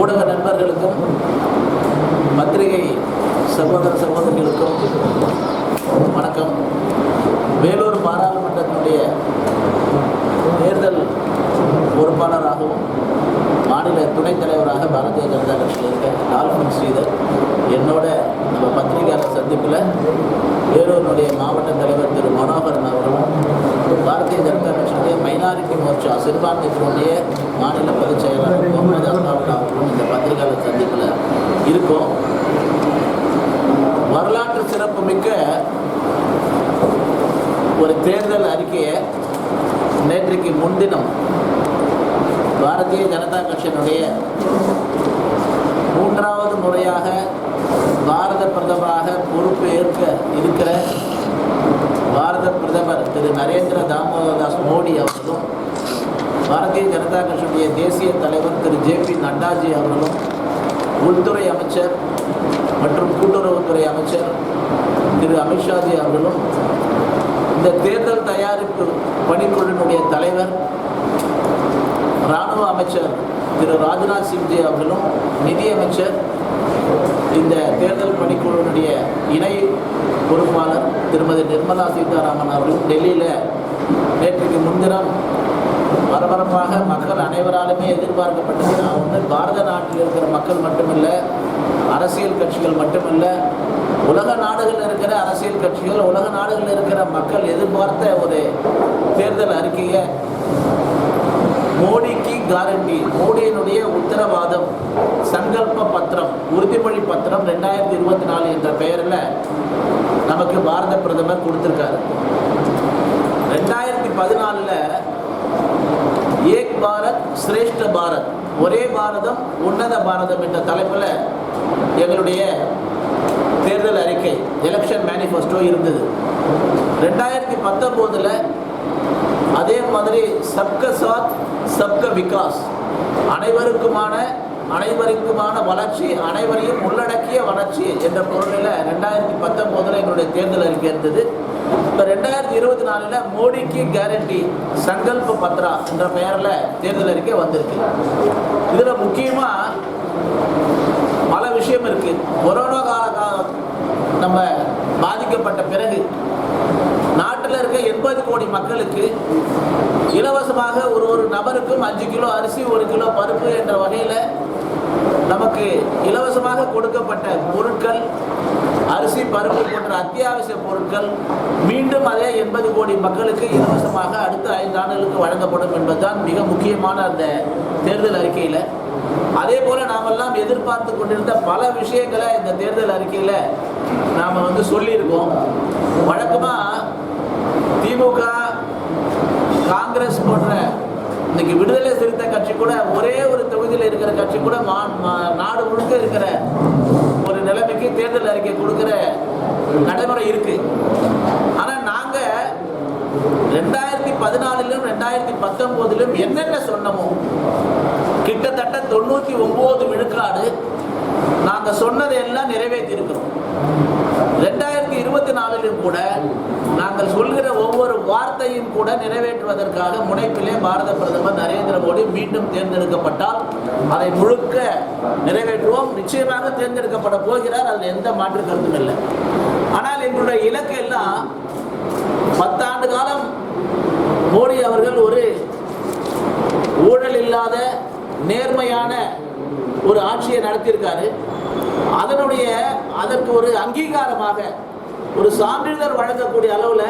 ஊடக நண்பர்களுக்கும் பத்திரிகை சகோதர சகோதரிகளுக்கும் வணக்கம். வேலூர் பாராளுமன்றத்தினுடைய தேர்தல் பொறுப்பாளராகவும் மாநில துணைத் தலைவராக பாரதிய ஜனதா கட்சியில் இருக்க டால்பின் ஸ்ரீதர். என்னோட நம்ம பத்திரிகையாளர் சந்திப்பில் வேலூரினுடைய மாவட்ட தலைவர் திரு மனோகரன் அவர்களும் பாரதிய ஜனதா கட்சியுடைய மைனாரிட்டி மோர்ச்சா சிறுபான்மையினுடைய மாநில பொதுச் செயலாளர் முகமது அல்லாவுல்லா அவர்களும் இந்த பத்திரிகையாளர் சந்திப்பில் இருக்கும். வரலாற்று சிறப்புமிக்க ஒரு தேர்தல் அறிக்கையை நேற்றைக்கு முன்தினம் பாரதிய ஜனதா கட்சியினுடைய மூன்றாவது முறையாக பாரத பிரதமராக பொறுப்பு ஏற்க இருக்கிற பாரத பிரதமர் திரு நரேந்திர தாமோதர் தாஸ் மோடி அவர்களும் பாரதிய ஜனதா கட்சியுடைய தேசிய தலைவர் திரு ஜே அவர்களும் உள்துறை அமைச்சர் மற்றும் கூட்டுறவுத்துறை அமைச்சர் திரு அமித்ஷாஜி அவர்களும் இந்த தேர்தல் தயாரிப்பு பணிக்குழுவினுடைய தலைவர் இராணுவ அமைச்சர் திரு ராஜ்நாத் சிங்ஜி அவர்களும் நிதியமைச்சர் இந்த தேர்தல் பணிக்குழுவினுடைய இணை பொறுப்பாளர் திருமதி நிர்மலா சீதாராமன் அவர்களும் டெல்லியில் நேற்றுக்கு முன்தினம் பரபரப்பாக மக்கள் அனைவராலுமே எதிர்பார்க்கப்பட்டது. நான் வந்து பாரத நாட்டில் இருக்கிற மக்கள் மட்டுமில்லை அரசியல் கட்சிகள் மட்டுமில்லை உலக நாடுகளில் இருக்கிற அரசியல் கட்சிகள் உலக நாடுகளில் இருக்கிற மக்கள் எதிர்பார்த்த ஒரு தேர்தல் அறிக்கையை மோடிக்கு கேரண்டி மோடியினுடைய உத்தரவாதம் சங்கல்ப பத்திரம் உறுதிமொழி பத்திரம் ரெண்டாயிரத்தி இருபத்தி நாலு என்ற பெயரில் நமக்கு பாரத பிரதமர் கொடுத்துருக்காரு. ரெண்டாயிரத்தி பதினாலில் ஏக் பாரத் சிரேஷ்ட பாரத். ஒரே பாரதம் உன்னத பாரதம் என்ற தலைப்பில் எங்களுடைய தேர்தல் அறிக்கை எலெக்ஷன் மேனிஃபெஸ்டோ இருந்தது. ரெண்டாயிரத்தி பத்தொம்போதில் அதே மாதிரி சப்க சாத் சப்க விகாஸ். அனைவருக்குமான அனைவருக்குமான வளர்ச்சி அனைவரையும் உள்ளடக்கிய வளர்ச்சி என்ற பொருளில் ரெண்டாயிரத்தி பத்தொம்போதில் எங்களுடைய தேர்தல் அறிக்கை இருந்தது. இப்போ ரெண்டாயிரத்தி இருபத்தி நாலில் மோடிக்கு கேரண்டி சங்கல்ப பத்ரா என்ற பெயரில் தேர்தல் அறிக்கை வந்திருக்கு. இதில் முக்கியமாக பல விஷயம் இருக்குது கொரோனா கால நம்ம பாதிக்கப்பட்ட பிறகு நாட்டில் இருக்க எண்பது கோடி மக்களுக்கு இலவசமாக ஒரு ஒரு நபருக்கும் அஞ்சு கிலோ அரிசி ஒரு கிலோ பருப்பு என்ற வகையில் நமக்கு இலவசமாக கொடுக்கப்பட்ட பொருட்கள் அரிசி பருப்பு போன்ற அத்தியாவசிய பொருட்கள் மீண்டும் அதே எண்பது கோடி மக்களுக்கு இலவசமாக அடுத்த ஐந்து ஆண்டுகளுக்கு வழங்கப்படும் என்பதுதான் மிக முக்கியமான அந்த தேர்தல் அறிக்கையில். அதே போல நாமெல்லாம் எதிர்பார்த்து கொண்டிருந்த பல விஷயங்களை இந்த தேர்தல் அறிக்கையில் நாம் வந்து சொல்லியிருக்கோம். வழக்கமாக திமுக காங்கிரஸ் போன்ற இன்னைக்கு விடுதலை சிறுத்தை கட்சி கூட ஒரே ஒரு தொகுதியில் இருக்கிற கட்சி கூட நாடு முழுக்க இருக்கிற ஒரு நிலைமைக்கு தேர்தல் அறிக்கை கொடுக்கிற நடைமுறை இருக்கு. ஆனா நாங்க ரெண்டாயிரத்தி பதினாலிலும் ரெண்டாயிரத்தி பத்தொன்பதிலும் என்னென்ன சொன்னமோ கிட்டத்தட்ட தொண்ணூத்தி ஒன்பது விழுக்காடு நாங்க சொன்னதை எல்லாம் நிறைவேற்றி இருக்கிறோம் ரெண்டாயிரத்தி நாளிலும் கூட நாங்கள் சொல்கிற ஒவ்வொரு வார்த்தையும் கூட நிறைவேற்றுவதற்காக முனைப்பிலே பாரத பிரதமர் நரேந்திர மோடி மீண்டும் தேர்ந்தெடுக்கப்பட்டால் அதை முழுக்க நிறைவேற்றுவோம். நிச்சயமாக தேர்ந்தெடுக்கப்பட போகிறார். அதில் எந்த மாற்று கருத்தும் இல்லை. ஆனால் எங்களுடைய இலக்கு எல்லாம் பத்தாண்டு காலம் மோடி அவர்கள் ஒரு ஊழல் இல்லாத நேர்மையான ஒரு ஆட்சியை நடத்தியிருக்காரு. அதனுடைய அதற்கு ஒரு அங்கீகாரமாக ஒரு சான்றிதழ் வழங்கக்கூடிய அளவில்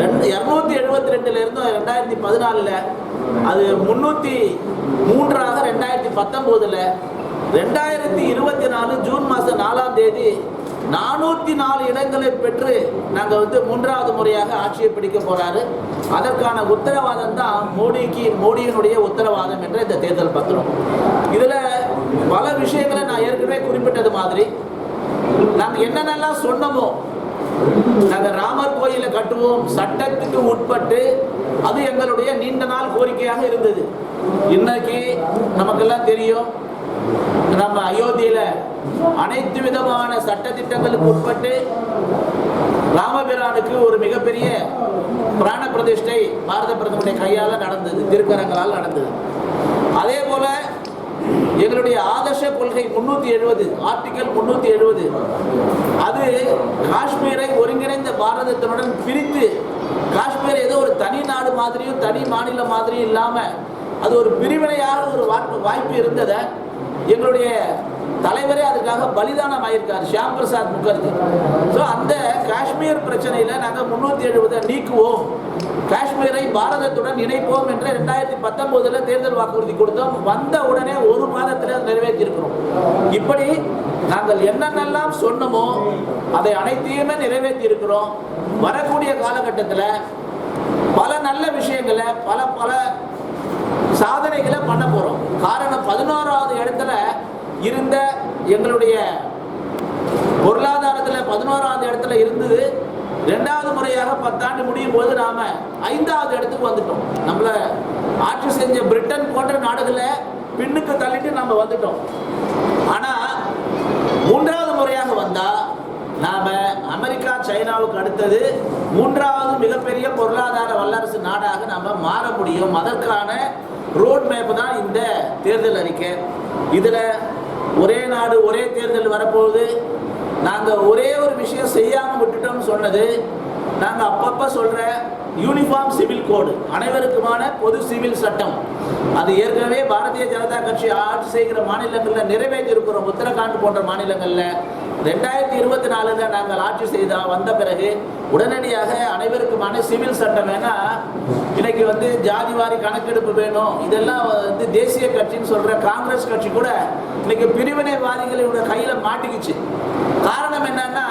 ரெண்டு இரநூத்தி எழுபத்தி ரெண்டுல இருந்து ரெண்டாயிரத்தி பதினாலில் அது முந்நூற்றி மூன்றாக ரெண்டாயிரத்தி பத்தொம்போதில் ரெண்டாயிரத்தி இருபத்தி நாலு ஜூன் மாதம் நாலாம் தேதி நானூற்றி நாலு இடங்களை பெற்று நாங்கள் வந்து மூன்றாவது முறையாக ஆட்சியை பிடிக்க போறாரு. அதற்கான உத்தரவாதம் தான் மோடிக்கு மோடியினுடைய உத்தரவாதம் என்ற இந்த தேர்தல் பத்திரம். இதில் பல விஷயங்களை நான் ஏற்கனவே குறிப்பிட்டது மாதிரி. நாங்கள் என்னென்னலாம் சொன்னமோ நாங்கள் ராமர் கோயிலை கட்டுவோம். சட்டத்துக்கு உட்பட்டு அது எங்களுடைய நீண்ட நாள் கோரிக்கையாக இருந்தது. இன்னைக்கு நமக்கெல்லாம் தெரியும் நம்ம அயோத்தியில அனைத்து விதமான சட்ட திட்டங்களுக்கு உட்பட்டு ராமபிரானுக்கு ஒரு மிகப்பெரிய பிராண பிரதிஷ்டை பாரத பிரதமருடைய கையால் நடந்தது திருக்கரங்களால் நடந்தது. அதே போல எங்களுடைய ஆதர்ஷ கொள்கை முன்னூத்தி எழுபது ஆர்டிகல் முன்னூத்தி எழுபது அது காஷ்மீரை ஒருங்கிணைந்த பாரதத்தினுடன் பிரித்து காஷ்மீர் ஏதோ ஒரு தனி நாடு மாதிரியும் தனி மாநிலம் மாதிரியும் இல்லாம அது ஒரு பிரிவினையாக ஒரு வாய்ப்பு வாய்ப்பு இருந்ததை எங்களுடைய தலைவரே அதுக்காக பலிதானம் ஆயிருக்கார் ஷியாம் பிரசாத் முகர்ஜி. ஸோ அந்த காஷ்மீர் பிரச்சனையில் நாங்கள் முந்நூற்றி எழுபதை நீக்குவோம். காஷ்மீரை பாரதத்துடன் இணைப்போம் என்று ரெண்டாயிரத்தி பத்தொம்போதில் தேர்தல் வாக்குறுதி கொடுத்தோம். வந்த உடனே ஒரு மாதத்தில் நிறைவேற்றியிருக்கிறோம். இப்படி நாங்கள் என்னென்னலாம் சொன்னோமோ அதை அனைத்தையுமே நிறைவேற்றி இருக்கிறோம் வரக்கூடிய காலகட்டத்தில் பல நல்ல விஷயங்களை பல பல சாதனைகளை பண்ண போகிறோம் காரணம் பதினோராவது இடத்துல இருந்த எங்களுடைய பொருளாதாரத்தில் பதினோராவது இடத்துல இருந்தது. ரெண்டாவது முறையாக பத்தாண்டு முடியும் போது நாம ஐந்தாவது இடத்துக்கு வந்துட்டோம். நம்மள ஆட்சி செஞ்ச பிரிட்டன் போன்ற நாடுகளை பின்னுக்கு தள்ளிட்டு நம்ம வந்துட்டோம். ஆனா மூன்றாவது முறையாக வந்தா நாம அமெரிக்கா சைனாவுக்கு அடுத்தது மூன்றாவது மிகப்பெரிய பொருளாதார வல்லரசு நாடாக நாம மாற முடியும். அதற்கான ரோட் மேப் தான் இந்த தேர்தல் அறிக்கை. இதுல ஒரே நாடு ஒரே தேர்தல் வரப்போகுது. நாங்கள் ஒரே ஒரு விஷயம் செய்யாமல் விட்டுட்டோம்னு சொன்னது நாங்கள் அப்பப்போ சொல்கிற யூனிஃபார்ம் சிவில் கோடு அனைவருக்குமான பொது சிவில் சட்டம். அது ஏற்கனவே பாரதிய ஜனதா கட்சி ஆட்சி செய்கிற மாநிலங்களில் நிறைவேற்றி இருக்கிறோம் உத்தரகாண்ட் போன்ற மாநிலங்களில். ரெண்டாயிரத்தி இருபத்தி நாலுல நாங்கள் ஆட்சி செய்தா வந்த பிறகு உடனடியாக அனைவருக்குமான சிவில் சட்டம் ஏன்னா இன்னைக்கு வந்து ஜாதிவாரி கணக்கெடுப்பு வேணும். இதெல்லாம் வந்து தேசிய கட்சின்னு சொல்ற காங்கிரஸ் கட்சி கூட இன்னைக்கு பிரிவினைவாதிகளோட கையில மாட்டிக்கிச்சு. காரணம் என்னன்னா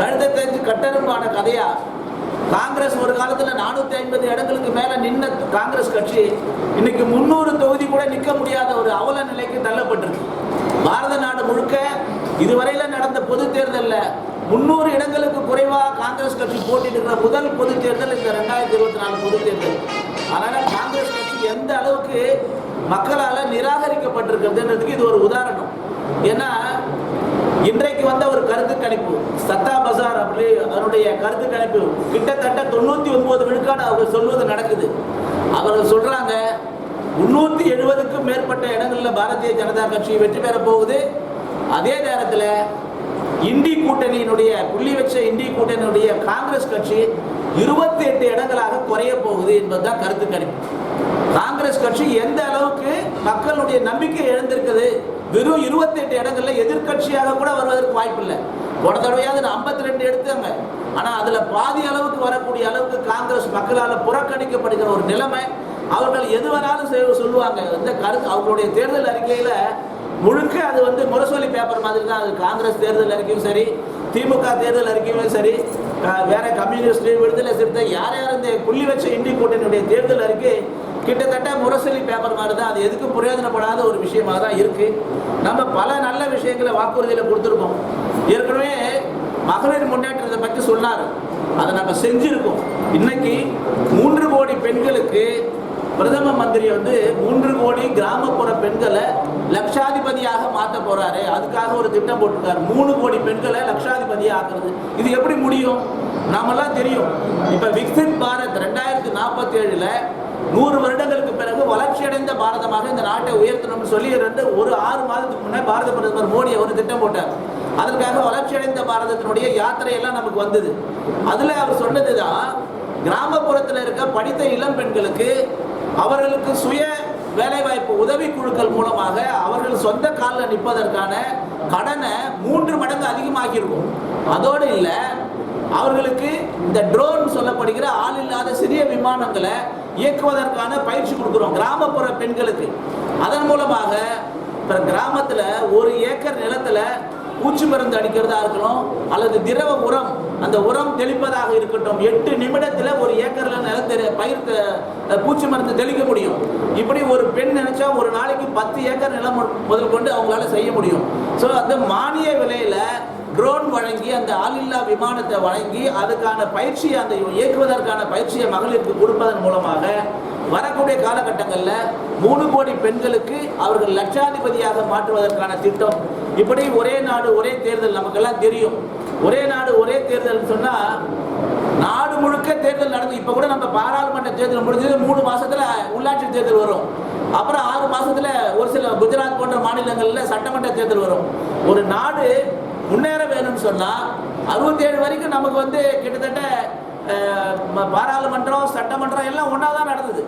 கழுத்தை தெரிஞ்சு கட்டெரும்பான கதையா? காங்கிரஸ் ஒரு காலத்துல நானூத்தி ஐம்பது இடங்களுக்கு மேல நின்ன காங்கிரஸ் கட்சி இன்னைக்கு முன்னூறு தொகுதி கூட நிக்க முடியாத ஒரு அவல நிலைக்கு தள்ளப்பட்டிருக்கு. பாரத நாடு முழுக்க இதுவரையில் நடந்த பொது தேர்தலில் முன்னூறு இடங்களுக்கு குறைவாக காங்கிரஸ் கட்சி போட்டிட்டு முதல் பொது தேர்தல் இந்த ரெண்டாயிரத்தி இருபத்தி நாலு பொது தேர்தல். அதனால் காங்கிரஸ் கட்சி எந்த அளவுக்கு மக்களால் நிராகரிக்கப்பட்டிருக்கிறதுன்றதுக்கு இது ஒரு உதாரணம். ஏன்னா இன்றைக்கு வந்த ஒரு கருத்து கணிப்பு சத்தா பசார் அப்படி அதனுடைய கருத்து கணிப்பு. கிட்டத்தட்ட தொண்ணூத்தி ஒன்பது விழுக்காடு அவங்க சொல்வது நடக்குது. அவர்கள் சொல்றாங்க முன்னூத்தி எழுபதுக்கும் மேற்பட்ட இடங்களில் பாரதிய ஜனதா கட்சி வெற்றி பெற போகுது. அதே நேரத்தில் இந்தி கூட்டணியினுடைய புள்ளி வச்ச இந்தி கூட்டணியினுடைய காங்கிரஸ் கட்சி இருபத்தி எட்டு இடங்களாக குறைய போகுது என்பதுதான் கருத்து கணிப்பு. காங்கிரஸ் கட்சி எந்த அளவுக்கு மக்களுடைய நம்பிக்கை இழந்திருக்குது? வெறும் 28 இடங்கள்ல எதிர்கட்சியாக கூட வருவதற்கு வாய்ப்பு இல்லை. போன தடவையாவது ஐம்பத்தி ரெண்டு எடுத்தாங்க. ஆனா அதுல பாதி அளவுக்கு வரக்கூடிய அளவுக்கு காங்கிரஸ் மக்களால் புறக்கணிக்கப்படுகிற ஒரு நிலைமை அவர்கள் எது வேணாலும் சொல்லுவாங்க. இந்த கருத்து அவங்களுடைய தேர்தல் அறிக்கையில முழுக்க அது வந்து முரசொலி பேப்பர் மாதிரி தான். அது காங்கிரஸ் தேர்தல் அறிக்கையும் சரி திமுக தேர்தல் அறிக்கையும் சரி வேற கம்யூனிஸ்ட் விடுதலை சிறுத்தை யார் யார் இந்த புள்ளி வச்ச இண்டி கூட்டணியுடைய தேர்தல் அறிக்கை கிட்டத்தட்ட முரசொலி பேப்பர் மாதிரி தான். அது எதுக்கும் பிரயோஜனப்படாத ஒரு விஷயமாக தான் இருக்கு. நம்ம பல நல்ல விஷயங்களை வாக்குறுதியில் கொடுத்துருக்கோம். ஏற்கனவே மகளிர் முன்னேற்றத்தை பற்றி சொன்னார். அதை நம்ம செஞ்சிருக்கோம். இன்னைக்கு மூன்று கோடி பெண்களுக்கு பிரதம மந்திரி வந்து மூன்று கோடி கிராமப்புற பெண்களை லட்சாதிபதியாக மாற்ற போறாரு. அதுக்காக ஒரு திட்டம் போட்டிருக்காரு. மூணு கோடி பெண்களை லட்சாதிபதியாக ஆக்குறது இது எப்படி முடியும்? நாமெல்லாம் தெரியும். இப்ப விக்சித் பாரத் ரெண்டாயிரத்தி நாற்பத்தி ஏழுல நூறு வருடங்களுக்கு பிறகு வளர்ச்சியடைந்த பாரதமாக இந்த நாட்டை உயர்த்தணும்னு சொல்லி ரெண்டு ஒரு ஆறு மாதத்துக்கு முன்னே பாரத பிரதமர் மோடி அவர் திட்டம் போட்டார். அதற்காக வளர்ச்சியடைந்த பாரதத்தினுடைய யாத்திரையெல்லாம் நமக்கு வந்தது. அதுல அவர் சொன்னதுதான் கிராமப்புறத்தில் இருக்க படித்த இளம் பெண்களுக்கு அவர்களுக்கு சுய வேலைவாய்ப்பு உதவி குழுக்கள் மூலமாக அவர்கள் சொந்த காலில் நிற்பதற்கான கடனை மூன்று மடங்கு அதிகமாகிருக்கும் அதோடு இல்லை அவர்களுக்கு இந்த ட்ரோன் சொல்லப்படுகிற ஆள் இல்லாத சிறிய விமானங்களை இயக்குவதற்கான பயிற்சி கொடுக்குறோம். கிராமப்புற பெண்களுக்கு. அதன் மூலமாக இப்போ கிராமத்தில் ஒரு ஏக்கர் நிலத்தில் பூச்சி மருந்து அடிக்கிறதா இருக்கணும் அல்லது திரவ உரம் அந்த உரம் தெளிப்பதாக இருக்கட்டும். எட்டு நிமிடத்தில் ஒரு ஏக்கரில் நிலத்தை பயிர் பூச்சி மருந்து தெளிக்க முடியும். இப்படி ஒரு பெண் நினைச்சா ஒரு நாளைக்கு பத்து ஏக்கர் நிலம் முதல் கொண்டு அவங்களால செய்ய முடியும். ஸோ அந்த மானிய விலையில ட்ரோன் வழங்கி அந்த ஆளில்லா விமானத்தை வழங்கி அதுக்கான பயிற்சியை அந்த இயக்குவதற்கான பயிற்சியை மகளிருக்கு கொடுப்பதன் மூலமாக வரக்கூடிய காலகட்டங்களில் மூணு கோடி பெண்களுக்கு அவர்கள் லட்சாதிபதியாக மாற்றுவதற்கான திட்டம். இப்படி ஒரே நாடு ஒரே தேர்தல் நமக்கெல்லாம் தெரியும். ஒரே நாடு ஒரே தேர்தல் சொன்னால் நாடு முழுக்க தேர்தல் நடந்து இப்போ கூட நம்ம பாராளுமன்ற தேர்தல் முடிஞ்சது மூணு மாசத்துல உள்ளாட்சி தேர்தல் வரும். அப்புறம் ஆறு மாசத்துல ஒரு சில குஜராத் போன்ற மாநிலங்களில் சட்டமன்ற தேர்தல் வரும். ஒரு நாடு முன்னேற வேணும்னு சொன்னால் அறுபத்தி ஏழு வரைக்கும் நமக்கு வந்து கிட்டத்தட்ட பாராளுமன்றம் சட்டமன்றம் எல்லாம் ஒன்றா தான் நடந்தது.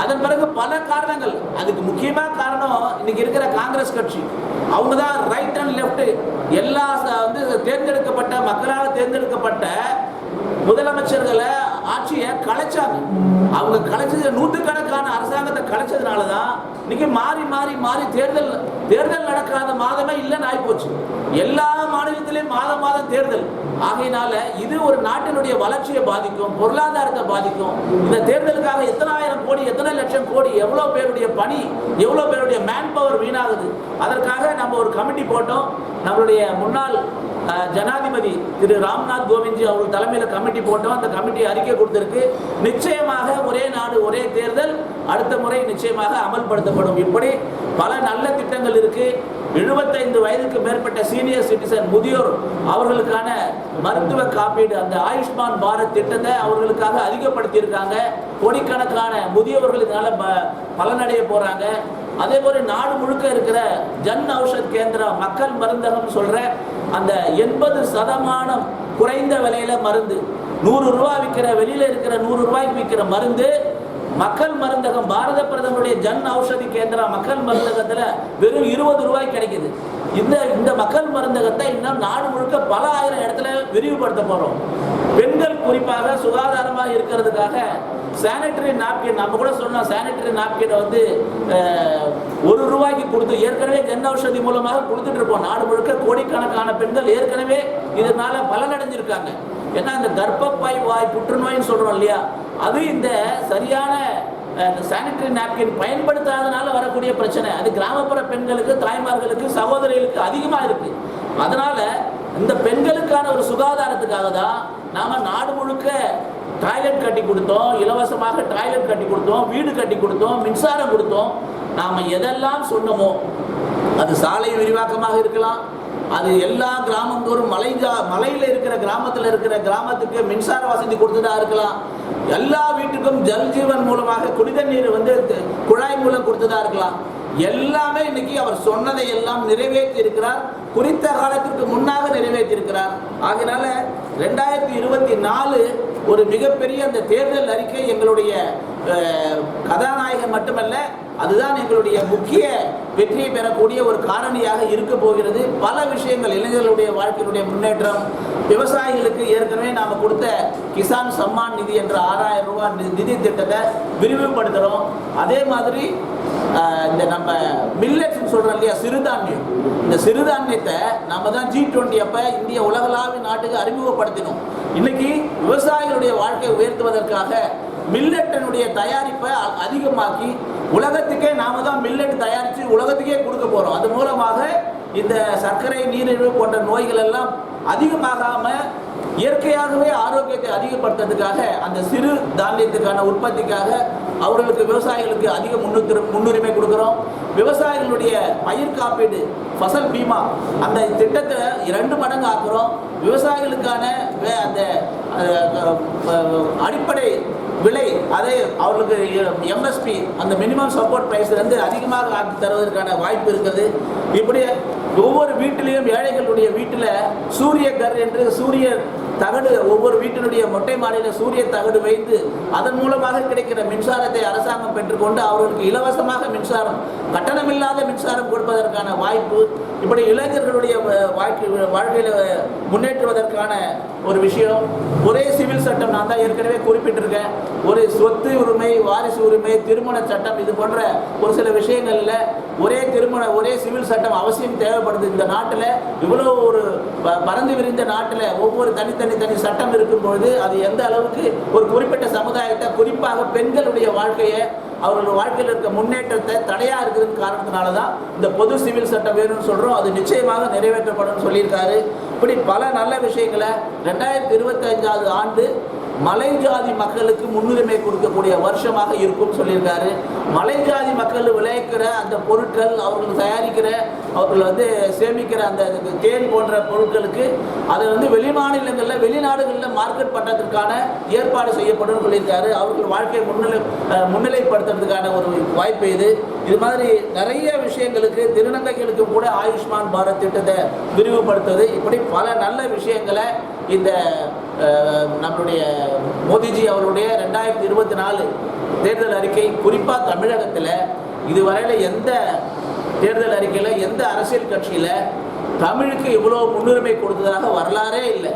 அதன் பிறகு பல காரணங்கள். அதுக்கு முக்கியமாக காரணம் இன்னைக்கு இருக்கிற காங்கிரஸ் கட்சி. அவங்க தான் ரைட் அண்ட் லெஃப்ட் எல்லா வந்து தேர்ந்தெடுக்கப்பட்ட மக்களால் தேர்ந்தெடுக்கப்பட்ட முதலமைச்சர்களை ஆட்சியை கலைச்சாங்க. அவங்க கலைச்சது நூற்றுக்கணக்கான அரசாங்கத்தை கலைச்சதுனால தான் இன்னைக்கு மாறி மாறி மாறி தேர்தல் தேர்தல் நடக்காத மாதமே இல்லைன்னு ஆயிப்போச்சு. எல்லா மாநிலத்திலையும் மாதம் மாதம் தேர்தல். ஆகையினால இது ஒரு நாட்டினுடைய வளர்ச்சியை பாதிக்கும் பொருளாதாரத்தை பாதிக்கும். இந்த தேர்தலுக்காக எத்தனை ஆயிரம் கோடி எத்தனை லட்சம் கோடி எவ்வளோ பேருடைய பணி எவ்வளோ பேருடைய மேன் பவர் வீணாகுது. அதற்காக நம்ம ஒரு கமிட்டி போட்டோம். நம்மளுடைய முன்னாள் ஜனாதிபதி திரு ராம்நாத் கோவிந்த்ஜி அவர்கள் தலைமையில் கமிட்டி போட்டோம். அந்த கமிட்டி அறிக்கை கொடுத்திருக்கு. நிச்சயமாக ஒரே நாடு ஒரே தேர்தல். அடுத்த முறை நிச்சயமாக அமல்படுத்தப்படும். இப்படி பல நல்ல திட்டங்கள் இருக்கு. எழுபத்தைந்து வயதுக்கு மேற்பட்ட சீனியர் சிட்டிசன் முதியோர் அவர்களுக்கான மருத்துவ காப்பீடு அந்த ஆயுஷ்மான் பாரத் திட்டத்தை அவர்களுக்காக அதிகப்படுத்தியிருக்காங்க. கோடிக்கணக்கான முதியவர்கள் ப- பலனடைய போகிறாங்க அதே போல நாடு முழுக்க இருக்கிற ஜன் ஔஷத் கேந்திரா மக்கள் மருந்தகம் சொல்ற அந்த எண்பது சதமானம் குறைந்த விலையில மருந்து. நூறு ரூபாய் விற்கிற வெளியில இருக்கிற நூறு ரூபாய்க்கு விற்கிற மருந்து மக்கள் மருந்தகம் பாரத பிரதமருடைய ஜன் ஔஷதி கேந்திரா மக்கள் மருந்தகத்துல வெறும் இருபது ரூபாய் கிடைக்குது. இந்த இந்த மக்கள் மருந்தகத்தை இன்னும் நாடு முழுக்க பல ஆயிரம் இடத்துல விரிவுபடுத்த போறோம். பெண்கள் குறிப்பாக சுகாதாரமாக இருக்கிறதுக்காக சானிட்டரி நாப்கின் நம்ம கூட சொன்னோம் சானிட்டரி நாப்கினை வந்து ஒரு ரூபாய்க்கு கொடுத்து ஏற்கனவே ஜன் ஔஷதி மூலமாக கொடுத்துட்டு இருப்போம். நாடு முழுக்க கோடிக்கணக்கான பெண்கள் ஏற்கனவே இதனால பலனடைஞ்சிருக்காங்க. ஏன்னா இந்த கர்ப்பப்பை வாய் புற்றுநோய்னு சொல்றோம் இல்லையா? அது இந்த சரியான சானிட்டரி நாப்கின் பயன்படுத்தாதனால வரக்கூடிய பிரச்சனை. அது கிராமப்புற பெண்களுக்கு தாய்மார்களுக்கு சகோதரிகளுக்கு அதிகமாக இருக்கு. அதனால இந்த பெண்களுக்கான ஒரு சுகாதாரத்துக்காக தான் நாம நாடு முழுக்க டாய்லெட் கட்டி கொடுத்தோம் இலவசமாக டாய்லெட் கட்டி கொடுத்தோம் வீடு கட்டி கொடுத்தோம் மின்சாரம் கொடுத்தோம். நாம எதெல்லாம் சொன்னோமோ அது சாலை விரிவாக்கமாக இருக்கலாம் அது எல்லா கிராமந்தோறும் மலை மலையில் இருக்கிற கிராமத்தில் இருக்கிற கிராமத்துக்கு மின்சார வசதி கொடுத்துட்டா இருக்கலாம். எல்லா வீட்டுக்கும் ஜல் ஜீவன் மூலமாக குடிதண்ணீர் வந்து குழாய் மூலம் கொடுத்ததா இருக்கலாம். எல்லாமே இன்னைக்கு அவர் சொன்னதை எல்லாம் நிறைவேற்றி இருக்கிறார் குறித்த காலத்திற்கு முன்னாக நிறைவேற்றி இருக்கிறார் ஆகையினால ரெண்டாயிரத்தி இருபத்தி நாலு ஒரு மிகப்பெரிய அந்த தேர்தல் அறிக்கை எங்களுடைய கதாநாயகன் மட்டுமல்ல அதுதான் எங்களுடைய முக்கிய வெற்றியை பெறக்கூடிய ஒரு காரணியாக இருக்க போகிறது. பல விஷயங்கள் இளைஞர்களுடைய வாழ்க்கையினுடைய முன்னேற்றம் விவசாயிகளுக்கு ஏற்கனவே நாம் கொடுத்த கிசான் சம்மான் நிதி என்ற ஆறாயிரம் ரூபாய் நி- நிதி திட்டத்தை விரிவுபடுத்துகிறோம் அதே மாதிரி இந்த நம்ம மில்லட்ஸ்னு சொல்கிறோம் இல்லையா சிறுதானியம். இந்த சிறுதானியத்தை நம்ம தான் ஜி டுவெண்ட்டி அப்போ இந்திய உலகளாவிய நாட்டுக்கு அறிமுகப்படுத்தினோம். இன்னைக்கு விவசாயிகளுடைய வாழ்க்கையை உயர்த்துவதற்காக மில்லட்டனுடைய தயாரிப்பை அதிகமாக்கி உலகத்துக்கே நாம தான் மில்லட் தயாரித்து உலகத்துக்கே கொடுக்க போகிறோம் அது மூலமாக இந்த சர்க்கரை நீரிழிவு போன்ற நோய்கள் எல்லாம் அதிகமாகாம இயற்கையாகவே ஆரோக்கியத்தை அதிகப்படுத்துறதுக்காக அந்த சிறு தானியத்துக்கான உற்பத்திக்காக அவர்களுக்கு விவசாயிகளுக்கு அதிக முன்னுரிமை முன்னுரிமை கொடுக்குறோம். விவசாயிகளுடைய பயிர் காப்பீடு ஃபசல் பீமா அந்த திட்டத்தை இரண்டு மடங்கு ஆக்குறோம். விவசாயிகளுக்கான அந்த அடிப்படை விலை அதை அவர்களுக்கு எம்எஸ்பி அந்த மினிமம் சப்போர்ட் ப்ரைஸ்லேருந்து அதிகமாக ஆக்கி தருவதற்கான வாய்ப்பு இருக்குது. இப்படி ஒவ்வொரு வீட்டிலையும் ஏழைகளுடைய வீட்டில் சூரிய கர் என்று சூரிய தகடு ஒவ்வொரு வீட்டினுடைய மொட்டை மாடியில் சூரிய தகடு வைத்து அதன் மூலமாக கிடைக்கிற மின்சாரத்தை அரசாங்கம் பெற்றுக்கொண்டு அவர்களுக்கு இலவசமாக மின்சாரம் கட்டணமில்லாத மின்சாரம் கொடுப்பதற்கான வாய்ப்பு இப்படி இளைஞர்களுடைய வாழ்க்கை வாழ்க்கையில் முன்னேற்றுவதற்கான ஒரு விஷயம். ஒரே சிவில் சட்டம் நான் தான் ஏற்கனவே குறிப்பிட்டிருக்கேன். ஒரு சொத்து உரிமை வாரிசு உரிமை திருமண சட்டம் இது போன்ற ஒரு சில விஷயங்களில் ஒரே திருமண ஒரே சிவில் சட்டம் அவசியம் தேவைப்படுது. இந்த நாட்டில் இவ்வளோ ஒரு பறந்து விரிந்த நாட்டில் ஒவ்வொரு தனித்தனி தனி சட்டம் இருக்கும் பொழுது அது எந்த அளவுக்கு ஒரு குறிப்பிட்ட சமுதாய சமுதாயத்தை குறிப்பாக பெண்களுடைய வாழ்க்கையை அவர்கள் வாழ்க்கையில் இருக்க முன்னேற்றத்தை தடையா இருக்குதுன்னு காரணத்தினால தான் இந்த பொது சிவில் சட்டம் வேணும்னு சொல்றோம். அது நிச்சயமாக நிறைவேற்றப்படும் சொல்லியிருக்காரு. இப்படி பல நல்ல விஷயங்களை ரெண்டாயிரத்தி இருபத்தஞ்சாவது ஆண்டு மலை ஜாதி மக்களுக்கு முன்னுரிமை கொடுக்கக்கூடிய வருஷமாக இருக்கும் சொல்லியிருக்காரு. மலை ஜாதி மக்கள் விளைவிக்கிற அந்த பொருட்கள் அவர்கள் தயாரிக்கிற அவர்கள் வந்து சேமிக்கிற அந்த தேன் போன்ற பொருட்களுக்கு அதை வந்து வெளிமாநிலங்களில் வெளிநாடுகளில் மார்க்கெட் பண்ணுறதுக்கான ஏற்பாடு செய்யப்படும் சொல்லியிருக்காரு. அவர்கள் வாழ்க்கையை முன்னிலை முன்னிலைப்படுத்துறதுக்கான ஒரு வாய்ப்பு இது. இது மாதிரி நிறைய விஷயங்களுக்கு திருநங்கைகளுக்கு கூட ஆயுஷ்மான் பாரத் திட்டத்தை விரிவுபடுத்துவது இப்படி பல நல்ல விஷயங்களை இந்த நம்மளுடைய மோடிஜி அவருடைய ரெண்டாயிரத்தி இருபத்தி நாலு தேர்தல் அறிக்கை குறிப்பாக தமிழகத்தில் இதுவரையில் எந்த தேர்தல் அறிக்கையில் எந்த அரசியல் கட்சியில் தமிழுக்கு இவ்வளோ முன்னுரிமை கொடுத்ததாக வரலாறே இல்லை.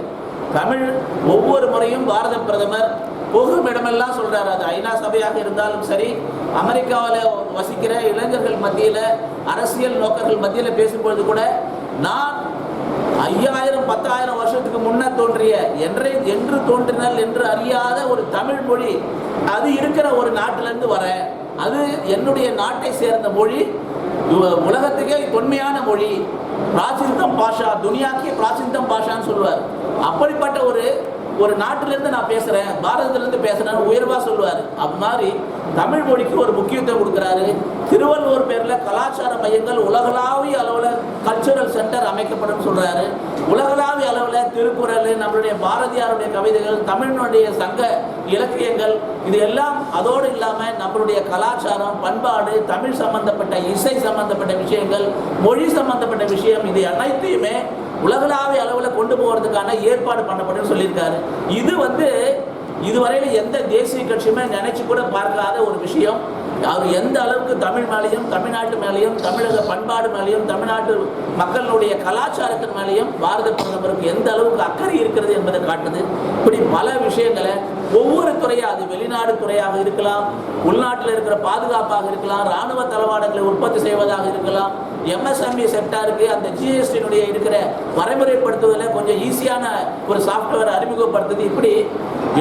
தமிழ் ஒவ்வொரு முறையும் பாரத பிரதமர் போகும் இடமெல்லாம் அது ஐநா சபையாக இருந்தாலும் சரி அமெரிக்காவில் வசிக்கிற இளைஞர்கள் மத்தியில் அரசியல் நோக்கர்கள் மத்தியில் பேசும்பொழுது கூட நான் ஐயாயிரம் பத்தாயிரம் வருஷத்துக்கு முன்ன தோன்றிய என்றே என்று தோன்றினல் என்று அறியாத ஒரு தமிழ் மொழி அது இருக்கிற ஒரு நாட்டிலேருந்து வர அது என்னுடைய நாட்டை சேர்ந்த மொழி உலகத்துக்கே தொன்மையான மொழி பிராச்சிந்தம் பாஷா துனியாக்கே பிராச்சிந்தம் பாஷான்னு சொல்லுவார். அப்படிப்பட்ட ஒரு ஒரு நாட்டிலேருந்து நான் பேசுகிறேன் பாரதத்திலேருந்து பேசுகிறேன்னு உயர்வாக சொல்லுவார். அது மாதிரி தமிழ் மொழிக்கு ஒரு முக்கியத்துவம் கொடுக்குறாரு. திருவள்ளுவர் பேரில் கலாச்சார மையங்கள் உலகளாவிய அளவில் கல்ச்சுரல் சென்டர் அமைக்கப்படும் சொல்கிறாரு உலகளாவிய அளவில் திருக்குறள் நம்மளுடைய பாரதியாருடைய கவிதைகள் தமிழினுடைய சங்க இலக்கியங்கள் இது எல்லாம் அதோடு இல்லாமல் நம்மளுடைய கலாச்சாரம் பண்பாடு தமிழ் சம்பந்தப்பட்ட இசை சம்பந்தப்பட்ட விஷயங்கள் மொழி சம்பந்தப்பட்ட விஷயம் இது அனைத்தையுமே உலகளாவிய அளவில் கொண்டு போகிறதுக்கான ஏற்பாடு பண்ணப்படும் சொல்லியிருக்காரு. இது வந்து இதுவரையில் எந்த தேசிய கட்சியுமே நினைச்சு கூட பார்க்காத ஒரு விஷயம். அவர் எந்த அளவுக்கு தமிழ் மேலேயும் தமிழ்நாட்டு மேலேயும் தமிழக பண்பாடு மேலேயும் தமிழ்நாட்டு மக்களுடைய கலாச்சாரத்தின் மேலேயும் பாரத பிரதமருக்கு எந்த அளவுக்கு அக்கறை இருக்கிறது என்பதை காட்டுது. இப்படி பல விஷயங்களை ஒவ்வொரு துறையாக அது வெளிநாடு துறையாக இருக்கலாம் உள்நாட்டில் இருக்கிற பாதுகாப்பாக இருக்கலாம் இராணுவ தளவாடங்களை உற்பத்தி செய்வதாக இருக்கலாம் எம்எஸ்எம்இ செக்டாருக்கு அந்த ஜிஎஸ்டியினுடைய இருக்கிற வரைமுறைப்படுத்துவதில் கொஞ்சம் ஈஸியான ஒரு சாஃப்ட்வேர் அறிமுகப்படுத்துது. இப்படி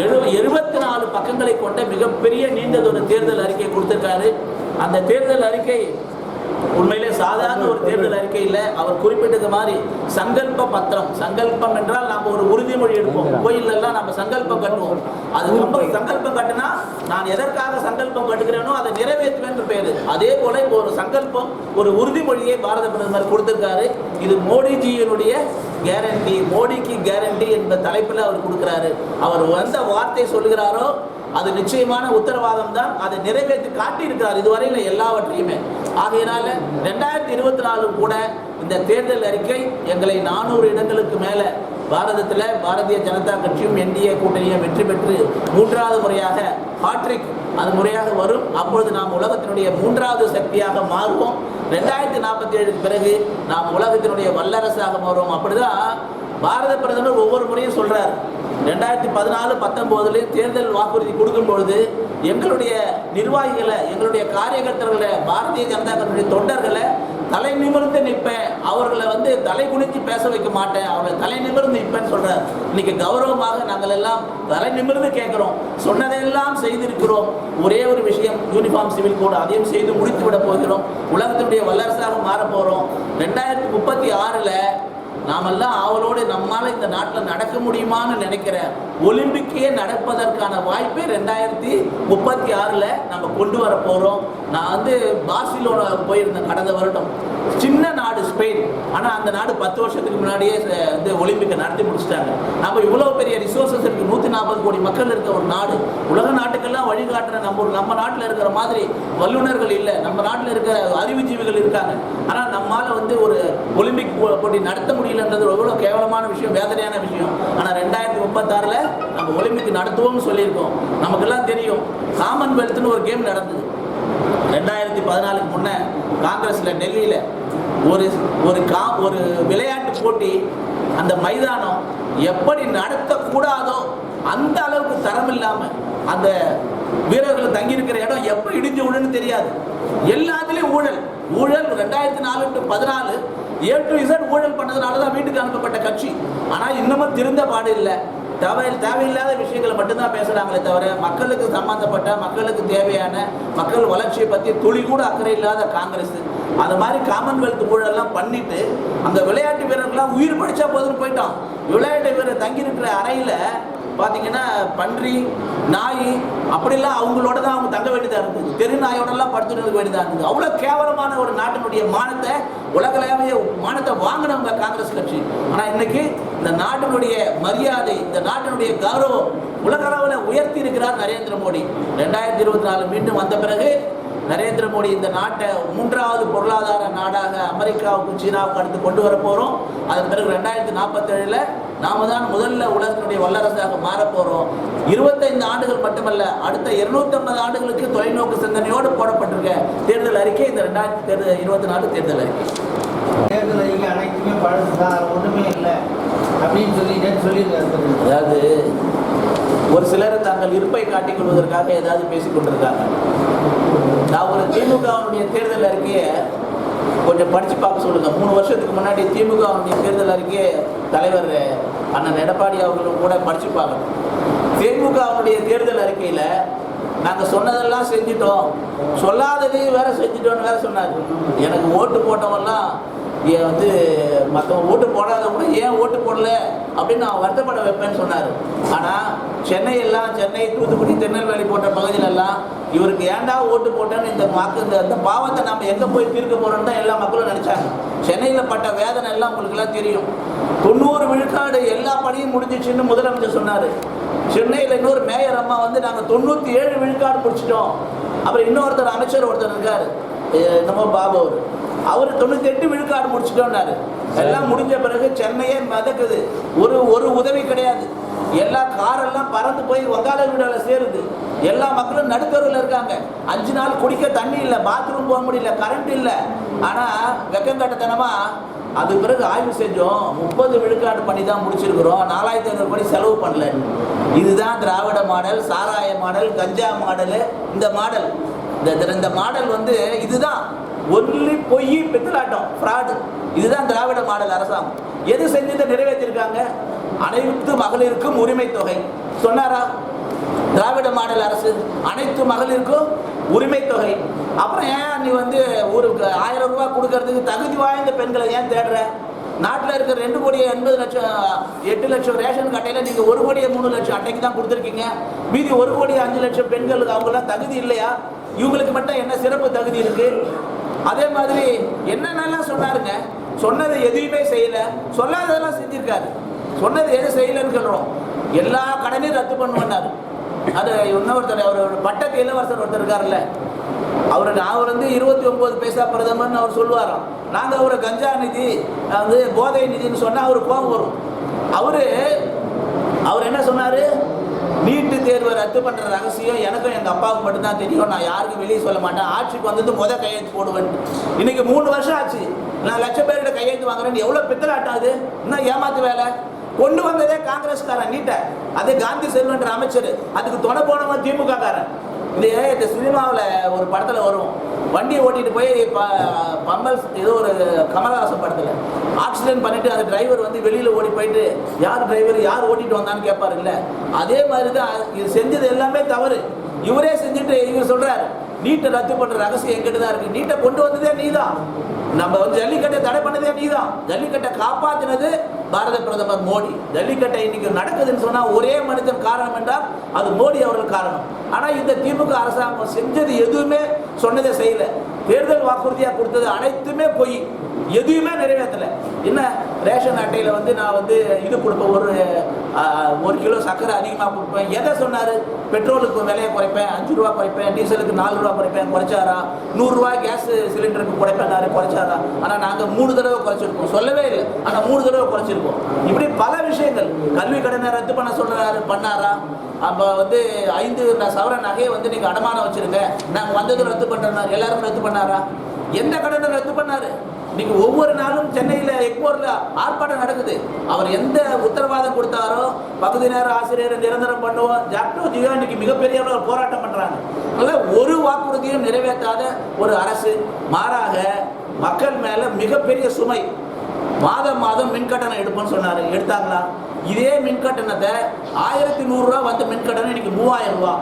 எழு எழுபத்தி நாலு பக்கங்களை கொண்ட மிகப்பெரிய நீண்டதொரு தேர்தல் அறிக்கை கொடுத்துருக்காரு. அந்த தேர்தல் அறிக்கை உண்மையிலே சாதாரண ஒரு தேர்தல் அறிக்கை இல்லை அவர் குறிப்பிட்டது மாதிரி சங்கல்ப பத்திரம். சங்கல்பம் என்றால் நாம் ஒரு உறுதிமொழி எடுப்போம். கோயிலெல்லாம் நம்ம சங்கல்பம் கட்டுவோம். அது ரொம்ப சங்கல்பம் கட்டினா நான் எதற்காக சங்கல்பம் கட்டுகிறேனோ அதை நிறைவேற்றுவேன் என்று பேரு அதே போல இப்போ ஒரு சங்கல்பம் ஒரு உறுதிமொழியை பாரத பிரதமர் கொடுத்திருக்காரு. இது மோடிஜியினுடைய கேரண்டி மோடிக்கு கேரண்டி என்ற தலைப்பில் அவர் கொடுக்குறாரு. அவர் எந்த வார்த்தை சொல்கிறாரோ அது நிச்சயமான உத்தரவாதம் தான் அதை நிறைவேற்றி காட்டியிருக்கிறார் இதுவரையில் எல்லாவற்றையுமே. ஆகையினால ரெண்டாயிரத்தி இருபத்தி நாலு கூட இந்த தேர்தல் அறிக்கை எங்களை நானூறு இடங்களுக்கு மேலே பாரதத்தில் பாரதிய ஜனதா கட்சியும் என்டிஏ கூட்டணியும் வெற்றி பெற்று மூன்றாவது முறையாக ஹாட்ரிக் அது முறையாக வரும். அப்பொழுது நாம் உலகத்தினுடைய மூன்றாவது சக்தியாக மாறுவோம். ரெண்டாயிரத்தி நாற்பத்தி ஏழுக்கு பிறகு நாம் உலகத்தினுடைய வல்லரசாக மாறுவோம். அப்படிதான் பாரத பிரதமர் ஒவ்வொரு முறையும் சொல்றார் ரெண்டாயிரத்தி பதினாலு பத்தொம்போதுலேயும் தேர்தல் வாக்குறுதி கொடுக்கும் பொழுது எங்களுடைய நிர்வாகிகளை எங்களுடைய காரியகர்த்தர்களை பாரதிய ஜனதா கட்சியுடைய தொண்டர்களை தலை நிமிர்ந்து நிற்பேன். அவர்களை வந்து தலை குனிஞ்சு பேச வைக்க மாட்டேன். அவர்களை தலை நிமிர்ந்து நிற்பேன்னு சொல்றார். இன்னைக்கு கௌரவமாக நாங்கள் எல்லாம் தலை நிமிர்ந்து கேட்கிறோம். சொன்னதையெல்லாம் செய்திருக்கிறோம். ஒரே ஒரு விஷயம் யூனிஃபார்ம் சிவில் கோடு அதையும் செய்து முடித்து விட போகிறோம். உலகத்தினுடைய வல்லரசாக மாற போகிறோம் ரெண்டாயிரத்தி முப்பத்தி ஆறில் நாமெல்லாம் ஆவலோடு நம்மால் இந்த நாட்டில் நடக்க முடியுமான்னு நினைக்கிற ஒலிம்பிக்கே நடப்பதற்கான வாய்ப்பை ரெண்டாயிரத்தி முப்பத்தி ஆறில் நம்ம கொண்டு வர போகிறோம். நான் வந்து பார்சிலோனா போயிருந்தேன் கடந்த வருடம். சின்ன நாடு ஸ்பெயின். ஆனால் அந்த நாடு பத்து வருஷத்துக்கு முன்னாடியே வந்து ஒலிம்பிக்கை நடத்தி முடிச்சிட்டாங்க. நம்ம இவ்வளோ பெரிய ரிசோர்சஸ் இருக்குது நூற்றி நாற்பது கோடி மக்கள் இருக்க ஒரு நாடு. உலக நாட்டுக்கெல்லாம் வழிகாட்டுற நம்ம ஒரு- நம்ம நாட்டில் இருக்கிற மாதிரி வல்லுநர்கள் இல்லை. நம்ம நாட்டில் இருக்கிற அறிவுஜீவிகள் இருக்காங்க. ஆனால் நம்மால் வந்து ஒரு ஒலிம்பிக் போட்டி நடத்த முடியலன்றது எவ்வளோ கேவலமான விஷயம் வேதனையான விஷயம். ஆனால் ரெண்டாயிரத்தி முப்பத்தாறில் நம்ம ஒலிம்பிக் நடத்துவோம்னு சொல்லியிருக்கோம். நமக்கெல்லாம் தெரியும். காமன்வெல்த்னு ஒரு கேம் நடந்தது. ரெண்டாயிரத்தி பதினாலுக்கு முன்னே காங்கிரஸில் டெல்லியில் ஒரு ஒரு கா ஒரு விளையாட்டு போட்டி அந்த மைதானம் எப்படி நடத்தக்கூடாதோ அந்த அளவுக்கு தரம் இல்லாமல் அந்த வீரர்கள் தங்கியிருக்கிற இடம் எப்போ இடிஞ்சு விழுன்னு தெரியாது. எல்லாத்துலேயும் ஊழல். ஊழல் ரெண்டாயிரத்தி நாலு டு பதினாலு ஏ டு இசட் ஊழல் பண்ணதுனால தான் வீட்டுக்கு அனுப்பப்பட்ட கட்சி. ஆனால் இன்னமும் திருந்த பாடு இல்லை. தேவை தேவையில்லாத விஷயங்களை மட்டும்தான் பேசுகிறாங்களே தவிர மக்களுக்கு சம்மந்தப்பட்ட மக்களுக்கு தேவையான மக்கள் வளர்ச்சியை பற்றி துளி கூட அக்கறை இல்லாத காங்கிரஸ். அது மாதிரி காமன்வெல்த் ஊழல்லாம் பண்ணிட்டு அந்த விளையாட்டு வீரர்கள்லாம் உயிர் பிடிச்சா போதுன்னு போயிட்டோம் விளையாட்டு வீரர் தங்கியிருக்கிற அறையில் பார்த்தீங்கன்னா பன்றி நாய் அப்படிலாம் அவங்களோட தான் அவங்க தங்க வேண்டியதாக இருந்தது. தெரு நாயோடலாம் படுத்துட்டு வேண்டியதாக இருந்தது. அவ்வளோ கேவலமான ஒரு நாட்டினுடைய மானத்தை உலகளாவிய மானத்தை வாங்கினவங்க காங்கிரஸ் கட்சி. ஆனால் இன்னைக்கு இந்த நாட்டினுடைய மரியாதை இந்த நாட்டினுடைய கௌரவம் உலக அளவில் உயர்த்தி இருக்கிறார் நரேந்திர மோடி. ரெண்டாயிரத்தி இருபத்தி நாலு மீண்டும் வந்த பிறகு நரேந்திர மோடி இந்த நாட்டை மூன்றாவது பொருளாதார நாடாக அமெரிக்காவுக்கும் சீனாவுக்கும் அடுத்து கொண்டு வர போகிறோம் அதன் பிறகு ரெண்டாயிரத்தி நாற்பத்தேழில் நாம தான் முதல்ல உலகத்தினுடைய வல்லரசாக மாறப் போகிறோம் இருபத்தைந்து ஆண்டுகள் மட்டுமல்ல அடுத்த 250 ஆண்டுகளுக்கு தொலைநோக்கு சிந்தனையோடு போடப்பட்டிருக்க தேர்தல் அறிக்கை இந்த ரெண்டாயிரத்தி தேர்தல் இருபத்தி நாலு தேர்தல் அறிக்கை. தேர்தல் அறிக்கை அனைத்துமே பழசு தான் ஒன்றுமே இல்லை. அப்படின்னு சொல்லிட்டு சொல்லியிருக்காரு அதாவது ஒரு சிலர் தங்கள் இருப்பை காட்டிக் கொள்வதற்காக ஏதாவது பேசிக் கொண்டிருக்காங்க. நான் ஒரு திமுகவுடைய தேர்தல் அறிக்கையை கொஞ்சம் படிச்சு பார்க்க சொல்லுங்க. மூணு வருஷத்துக்கு முன்னாடி திமுகவினுடைய தேர்தல் அறிக்கையை தலைவர் அண்ணன் எடப்பாடி அவர்களும் கூட படிச்சு பார்க்கணும். திமுகவினுடைய தேர்தல் அறிக்கையில நாங்கள் சொன்னதெல்லாம் செஞ்சிட்டோம். சொல்லாததையும் வேற செஞ்சிட்டோம்னு வேற சொன்னார். எனக்கு ஓட்டு போட்டவெல்லாம் வந்து மற்றவங்க ஓட்டு போடாத கூட ஏன் ஓட்டு போடல அப்படின்னு நான் வருத்தப்பட வைப்பேன்னு சொன்னார். ஆனால் சென்னை எல்லாம் சென்னை தூத்துக்குடி திருநெல்வேலி போன்ற பகுதியிலெல்லாம் இவருக்கு ஏன்டா ஓட்டு போட்டேன்னு இந்த மக்கள் இந்த அந்த பாவத்தை நம்ம எங்கே போய் தீர்க்க போகிறோம்னு தான் எல்லா மக்களும் நினச்சாங்க. சென்னையில் பட்ட வேதனை எல்லாம் உங்களுக்குலாம் தெரியும். தொண்ணூறு விழுக்காடு எல்லா பணியும் முடிஞ்சிச்சுன்னு முதலமைச்சர் சொன்னார். சென்னையில் இன்னொரு மேயர் அம்மா வந்து நாங்கள் தொண்ணூற்றி ஏழு விழுக்காடு முடிச்சிட்டோம் அப்புறம் இன்னொருத்தர் அமைச்சர் ஒருத்தர் இருக்கார். என்னமோ பாபு அவர். அவர் தொண்ணூத்தி எட்டு விழுக்காடு முடிச்சிட்டோம்னாரு. எல்லாம் முடிஞ்ச பிறகு சென்னையே மிதக்குது. ஒரு ஒரு உதவி கிடையாது. எல்லா காரெல்லாம் பறந்து போய் வங்காள வீடால சேருது. எல்லா மக்களும் நடுத்தருவில் இருக்காங்க. அஞ்சு நாள் குடிக்க தண்ணி இல்லை பாத்ரூம் போக முடியல கரண்ட் இல்லை. ஆனால் வெக்கங்கட்டத்தனமா அது பிறகு ஆய்வு செஞ்சோம். முப்பது விழுக்காடு பண்ணி தான் முடிச்சிருக்கிறோம். நாலாயிரத்தி ஐநூறு கோடி செலவு பண்ணல. இதுதான் திராவிட மாடல் சாராய மாடல் கஞ்சா மாடல் இந்த மாடல். இந்த இந்த மாடல் வந்து இதுதான். ஒன்லி பொய் பித்தலாட்டம் ஃப்ராடு இதுதான் திராவிட மாடல் அரசாங்கம். எது செஞ்சதை நிறைவேற்றிருக்காங்க? அனைத்து மகளிருக்கும் உரிமை தொகை. சொன்னாரா? திராவிட மாடல் அரசு அனைத்து மகளிருக்கும் உரிமை தொகை. அப்புறம் ஏன் நீ வந்து ஒரு ஆயிரம் ரூபாய் கொடுக்கறதுக்கு தகுதி வாய்ந்த பெண்களை ஏன் தேடுற? நாட்டில் இருக்கிற ரெண்டு கோடி எண்பது லட்சம் எட்டு லட்சம் ரேஷன் கட்டையில் நீங்கள் ஒரு கோடியே மூணு லட்சம் அட்டைக்கு தான் கொடுத்துருக்கீங்க. மீதி ஒரு கோடி அஞ்சு லட்சம் பெண்களுக்கு அவங்களாம் தகுதி இல்லையா? இவங்களுக்கு மட்டும் என்ன சிறப்பு தகுதி இருக்கு? அதே மாதிரி என்னென்னலாம் சொன்னாருங்க? சொன்னது எதுவுமே செய்யல. சொல்லாததெல்லாம் செஞ்சிருக்காரு. சொன்னது எது செய்யலன்னு சொல்றோம் எல்லா கடனையும் ரத்து பண்ணுவாரு அது இன்னொருத்தர் அவர் பட்டத்து இளவரசர் ஒருத்தர் இருக்காருல்ல. அவர் அவர் வந்து இருபத்தி ஒன்பது பைசா பிரதமர்னு அவர் சொல்லுவாராம். நாங்கள் அவரை கஞ்சா நிதி வந்து போதை நிதின்னு சொன்னால் அவர் கோபம் வரும். அவரு அவர் என்ன சொன்னார்? நீட்டு தேர்வை ரத்து பண்ணுற ரகசியம் எனக்கும் எங்கள் அப்பாவுக்கு மட்டும்தான் தெரியும். நான் யாருக்கும் வெளியே சொல்ல மாட்டேன். ஆட்சிக்கு வந்தது முத கையெழுத்து போடுவேன். இன்னைக்கு மூணு வருஷம் ஆச்சு. நான் லட்சம் பேர்கிட்ட கையெழுத்து வாங்குறேன் எவ்வளோ பித்தலாட்டாது இன்னும் ஏமாத்து வேலை? கொண்டு வந்ததே காங்கிரஸ்காரன் நீட்டை. அது காந்தி செல்வன்ற அமைச்சர். அதுக்கு துணை போனவன் திமுக காரன் இது இந்த சினிமாவில் ஒரு படத்தில் வரும் வண்டியை ஓட்டிட்டு போய் ப- பம்மல் ஏதோ ஒரு கமலஹாசன் படத்தில் ஆக்சிடென்ட் பண்ணிட்டு அந்த டிரைவர் வந்து வெளியில் ஓடி போயிட்டு யார் டிரைவர் யார் ஓட்டிட்டு வந்தான்னு கேட்பாருல்ல அதே மாதிரி தான் இது செஞ்சது எல்லாமே தவறு. இவரே செஞ்சுட்டு இவர் சொல்றாரு நீட்டை ரத்து பண்ற ரகசியம் எங்கிட்ட தான் இருக்கு. நீட்டை கொண்டு வந்ததே நீதான். நம்ம வந்து ஜல்லிக்கட்டை தடை பண்ணதே நீ தான் ஜல்லிக்கட்டை காப்பாத்தினது பாரத பிரதமர் மோடி. ஜல்லிக்கட்டை இன்னைக்கு நடக்குதுன்னு சொன்னா ஒரே மனிதன் காரணம் என்றால் அது மோடி அவர்கள் காரணம். ஆனா இந்த திமுக அரசாங்கம் செஞ்சது எதுவுமே சொன்னதை செய்யல. தேர்தல் வாக்குறுதியாக கொடுத்தது அனைத்துமே பொய். எதுவுமே நிறைவேற்றலை. என்ன ரேஷன் அட்டையில் வந்து நான் வந்து இது கொடுப்பேன் ஒரு ஒரு கிலோ சர்க்கரை அதிகமாக கொடுப்பேன். எதை சொன்னார்? பெட்ரோலுக்கு விலையை குறைப்பேன் அஞ்சு ரூபா குறைப்பேன் டீசலுக்கு நாலு ரூபா குறைப்பேன் குறைச்சாரா? நூறுரூவா கேஸ் சிலிண்டருக்கு குறைப்பேன் குறைச்சாரா? ஆனால் நாங்கள் மூணு தடவை குறைச்சிருக்கோம். சொல்லவே இல்லை. ஆனால் மூணு தடவை குறைச்சிருக்கோம். இப்படி பல விஷயங்கள். கல்வி கடனை ரத்து பண்ண சொல்கிறாரு பண்ணாரா? அப்போ வந்து ஐந்து சவர நகையை வந்து நீங்கள் அடமானம் வச்சிருங்க. நாங்கள் வந்ததும் ரத்து பண்ணுறோம் எல்லாரும் ரத்து பண்ணாரா? எந்த கடனை ரத்து பண்ணாரு. இன்னைக்கு ஒவ்வொரு நாளும் சென்னையில் எக்மோரில் ஆர்ப்பாட்டம் நடக்குது. அவர் எந்த உத்தரவாதம் கொடுத்தாரோ பகுதி நேர ஆசிரியரை நிரந்தரம் பண்ணுவோம். ஜாக்டோ ஜியோ இன்னைக்கு மிகப்பெரிய அளவுல போராட்டம் பண்ணுறாங்க அதாவது ஒரு வாக்குறுதியும் நிறைவேற்றாத ஒரு அரசு மாறாக மக்கள் மேலே மிகப்பெரிய சுமை. மாதம் மாதம் மின் கட்டணம் எடுப்போம்னு சொன்னார். எடுத்தாங்களா? இதே மின் கட்டணத்தை ஆயிரத்தி நூறுரூவா வந்த மின் கட்டணம் இன்னைக்கு மூவாயிரம் ரூபா.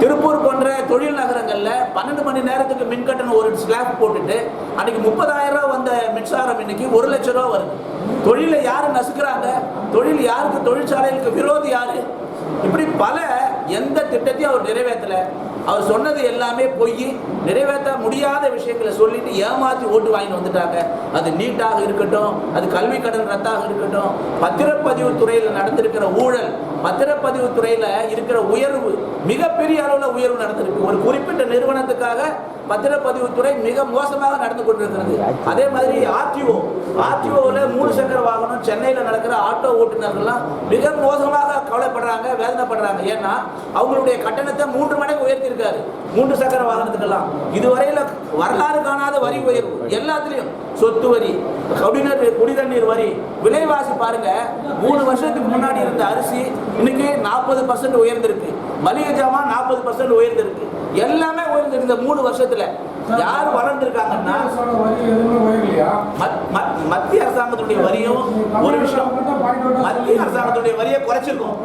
திருப்பூர் போன்ற தொழில் நகரங்களில் பன்னெண்டு மணி நேரத்துக்கு மின் கட்டணம் ஒரு ஸ்லாப் போட்டுட்டு அன்னைக்கு முப்பதாயிரம் ரூபா வந்த மின்சாரம் இன்னைக்கு ஒரு லட்சம் ரூபா வருது. தொழிலை யாரு நசுக்கிறாங்க? தொழில் யாருக்கு? தொழிற்சாலைகளுக்கு விரோதி யாரு? இப்படி பல எந்த திட்டத்தையும் அவர் நிறைவேற்றலை. அவர் சொன்னது எல்லாமே பொய். நிறைவேற்ற முடியாத விஷயங்களை சொல்லிட்டு ஏமாற்றி ஓட்டு வாங்கிட்டு வந்துட்டாங்க. அது நீட்டாக இருக்கட்டும் அது கல்வி கடன் ரத்தாக இருக்கட்டும் பத்திரப்பதிவு துறையில் நடந்திருக்கிற ஊழல் பத்திரப்பதிவு துறையில் இருக்கிற உயர்வு மிகப்பெரிய அளவில் உயர்வு நடந்திருக்கு. ஒரு குறிப்பிட்ட நிறுவனத்துக்காக பத்திரப்பதிவுத்துறை மிக மோசமாக நடந்து கொண்டிருக்கிறது. அதே மாதிரி ஆர்டிஓ ஆர்டிஓவில் மூணு சக்கர வாகனம் சென்னையில் நடக்கிற ஆட்டோ ஓட்டுநர்கள்லாம் மிக மோசமாக கவலைப்படுறாங்க வேதனைப்படுறாங்க. ஏன்னா அவங்களுடைய கட்டணத்தை மூன்று மடங்கு உயர்த்தியிருக்காரு மூன்று சக்கர வாகனத்துக்கெல்லாம். இதுவரையில் வரலாறு காணாத வரி உயர்வு எல்லாத்துலேயும். சொத்து வரி குடிநீர் குடிதண்ணீர் வரி. விலைவாசி பாருங்க மூணு வருஷத்துக்கு முன்னாடி இருந்த அரிசி இன்னைக்கு நாற்பது பர்சன்ட் உயர்ந்திருக்கு. மளிகை ஜாமான் நாற்பது பர்சன்ட் உயர்ந்திருக்கு. எல்லாமே உயர்ந்திருக்கு இந்த மூணு வருஷத்துல. யார் வளர்ந்துருக்காங்கன்னா மத்திய அரசாங்கத்துடைய வரியும் ஒரு விஷயம் மத்திய அரசாங்கத்துடைய வரியை குறைச்சிருக்கும்.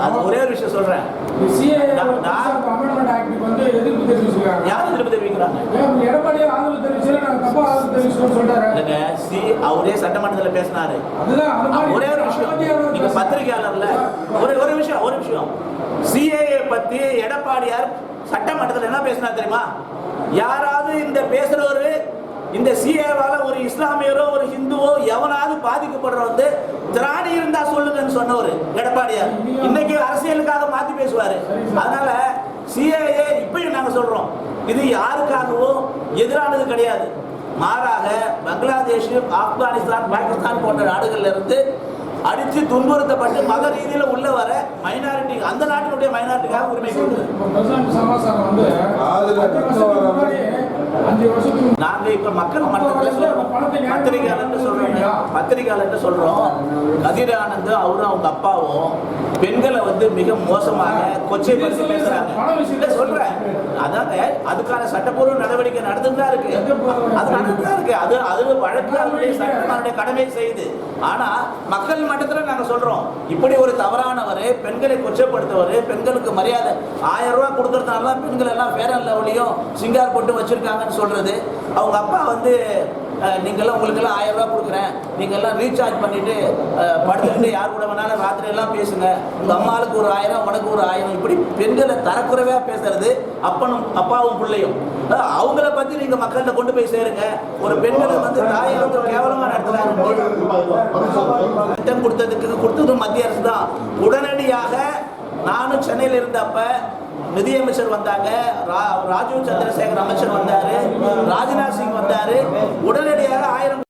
அது? ஒரே ஒரு விஷயம் சொல்றேன். அவரே சட்டமன்றத்தில் பேசினாரு. ஒரே ஒரு விஷயம். நீங்க. பத்திரிகையாளர்ல ஒரு ஒரு விஷயம். சிஏஏ பத்தி எடப்பாடியார் சட்டமன்றத்தில் என்ன பேசினா தெரியுமா? யாராவது இந்த பேசுறவரு இந்த சிஏவால ஒரு இஸ்லாமியரோ ஒரு ஹிந்துவோ எவனாவது பாதிக்கப்படுற வந்து திராணி இருந்தா சொல்லுங்கன்னு சொன்னவர் எடப்பாடியார். இன்னைக்கு அரசியலுக்காக மாத்தி பேசுவாரு. அதனால சிஏஏ இப்பயும் நாங்க சொல்றோம். இது யாருக்காகவும் எதிரானது கிடையாது. மாறாக பங்களாதேஷ் ஆப்கானிஸ்தான் பாகிஸ்தான் போன்ற நாடுகள்ல இருந்து அடித்து துன்புறுத்தப்பட்டு மத ரீதியில உள்ள வர மைனாரிட்டி அந்த நாட்டினுடைய மைனாரிட்டிக்காக உரிமை கொடுக்குது இப்ப மக்கள் மன்றத்தில் சொல்றோம். பத்திரிகையாளர் சொல்றோம். பத்திரிகையாளர் சொல்றோம். கதிர் ஆனந்த் அவரும் அவங்க அப்பாவும் பெண்களை வந்து மிக மோசமாக கொச்சைப்படுத்தி பேசுறாங்க. இல்ல சொல்றேன் அதாங்க அதுக்கான சட்டப்பூர்வ நடவடிக்கை நடந்துட்டு தான் இருக்கு அது நடந்துட்டு தான் இருக்கு. அது அது வழக்கு அதனுடைய சட்டத்தினுடைய கடமை செய்யுது. ஆனா மக்கள் மட்டத்துல நாங்க சொல்றோம் இப்படி ஒரு தவறானவர் பெண்களை கொச்சைப்படுத்தவர் பெண்களுக்கு மரியாதை ஆயிரம் ரூபாய் கொடுக்கறதுனால தான் பெண்கள் எல்லாம் ஃபேர் அண்ட் லவ்லியும் சிங்கார் போட்டு வச்சிருக்காங்கன்னு சொல்றது. அவங்க அப்பா வந்து நீங்கள்லாம் உங்களுக்கெல்லாம் ஆயிரம் ரூபா கொடுக்குறேன். நீங்கள்லாம் ரீசார்ஜ் பண்ணிட்டு படுத்துக்கிட்டு யார் கூட வேணாலும் ராத்திரி எல்லாம் பேசுங்க. உங்கள் அம்மாளுக்கு ஒரு ஆயிரம் உனக்கு ஒரு ஆயிரம். இப்படி பெண்களை தரக்குறைவா பேசுறது அப்பனும் அப்பாவும் பிள்ளையும். அவங்கள பத்தி நீங்க மக்கள்கிட்ட கொண்டு போய் சேருங்க. ஒரு பெண்களை வந்து தாயை வந்து கேவலமா நடத்துறாங்க. திட்டம் கொடுத்ததுக்கு கொடுத்தது மத்திய அரசு தான். உடனடியாக நானும் சென்னையில் இருந்தப்ப நிதியமைச்சர் வந்தாங்க. ராஜீவ் சந்திரசேகர் அமைச்சர் வந்தாரு. ராஜ்நாத் சிங் வந்தாரு. உடனடியாக ஆயிரம்